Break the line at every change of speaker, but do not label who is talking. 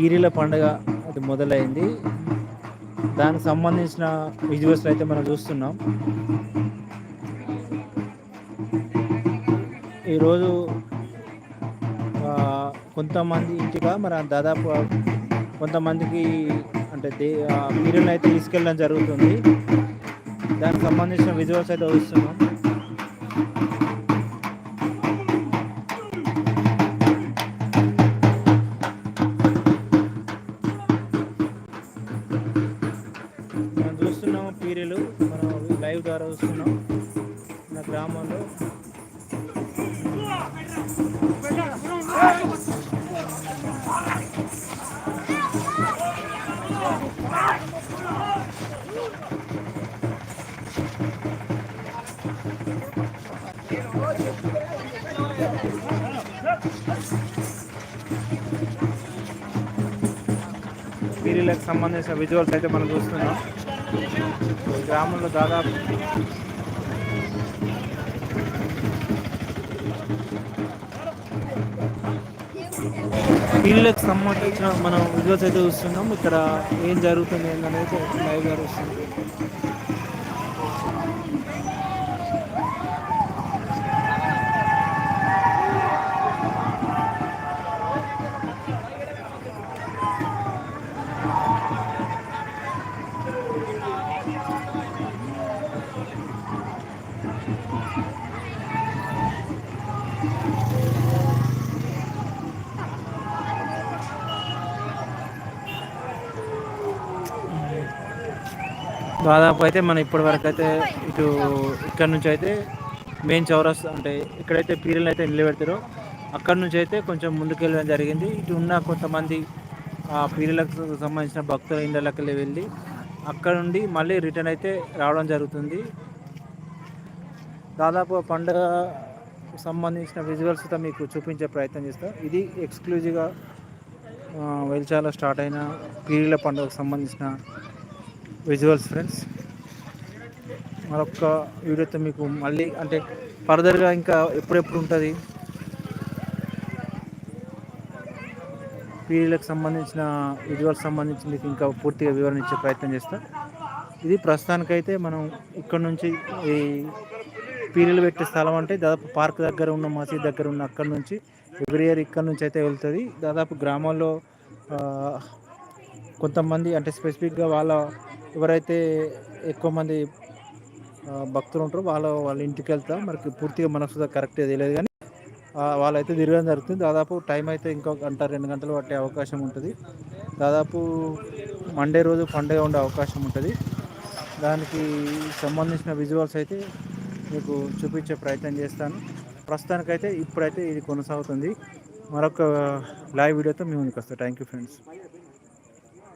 పీరీల పండుగ అది మొదలైంది. దానికి సంబంధించిన విజువల్స్ అయితే మనం చూస్తున్నాం. ఈరోజు కొంతమంది ఇంటిగా మన దాదాపు కొంతమందికి అంటే దే అయితే తీసుకెళ్ళడం జరుగుతుంది. దానికి సంబంధించిన విజువల్స్ అయితే చూస్తున్నాం. మనం లైవ్ ద్వారా చూస్తున్నాం మన గ్రామంలో. వీరిలకు సంబంధించిన విజువల్స్ అయితే మనం చూస్తున్నాం. గ్రామంలో దాదాపు పీరీలకు సంబంధించిన మనం విజువల్స్ అయితే చూస్తున్నాం. ఇక్కడ ఏం జరుగుతుంది ఏంటనేది లైవ్ జరుగుతుంది దాదాపు అయితే మనం ఇప్పటి వరకు అయితే ఇటు ఇక్కడ నుంచి అయితే మెయిన్ చౌరస్ అంటే ఎక్కడైతే పీరియల్ అయితే నిలబెడతారో. అక్కడ నుంచి అయితే కొంచెం ముందుకెళ్ళడం జరిగింది. ఇటు ఉన్న కొంతమంది ఆ పీరియలకు సంబంధించిన భక్తుల ఇండ్లకి వెళ్ళి అక్కడ నుండి మళ్ళీ రిటర్న్ అయితే రావడం జరుగుతుంది. దాదాపు ఆ పండుగ సంబంధించిన విజువల్స్తో మీకు చూపించే ప్రయత్నం చేస్తాం. ఇది ఎక్స్క్లూజివ్గా వెల్చాలో స్టార్ట్ అయిన పీరియల పండుగకు సంబంధించిన విజువల్స్ ఫ్రెండ్స్ మరొక వీడియోతో మీకు మళ్ళీ అంటే ఫర్దర్గా ఇంకా ఎప్పుడెప్పుడు ఉంటుంది? పీరియడ్లకు సంబంధించిన విజువల్స్ సంబంధించి మీకు ఇంకా పూర్తిగా వివరణ ఇచ్చే ప్రయత్నం చేస్తా. ఇది ప్రస్తుతానికైతే మనం ఇక్కడ నుంచి ఈ పీరియలు పెట్టే స్థలం అంటే దాదాపు పార్క్ దగ్గర ఉన్న మసీద్ దగ్గర ఉన్న అక్కడ నుంచి ఎవ్రీ ఇయర్ ఇక్కడ నుంచి అయితే వెళ్తుంది. దాదాపు గ్రామాల్లో కొంతమంది అంటే స్పెసిఫిక్గా వాళ్ళ ఎవరైతే ఎక్కువ మంది భక్తులు ఉంటారో వాళ్ళ వాళ్ళ ఇంటికి వెళ్తా. మనకి పూర్తిగా మనసు కరెక్ట్ తెలియదు కానీ వాళ్ళైతే తిరగడం జరుగుతుంది. దాదాపు టైం అయితే ఇంకో గంట రెండు గంటలు పట్టే అవకాశం ఉంటుంది. దాదాపు మండే రోజు పండుగ ఉండే అవకాశం ఉంటుంది. దానికి సంబంధించిన విజువల్స్ అయితే మీకు చూపించే ప్రయత్నం చేస్తాను. ప్రస్తుతానికైతే ఇప్పుడైతే ఇది కొనసాగుతుంది. మరొక లైవ్ వీడియోతో మేము ముందుకు వస్తాం. Thank you friends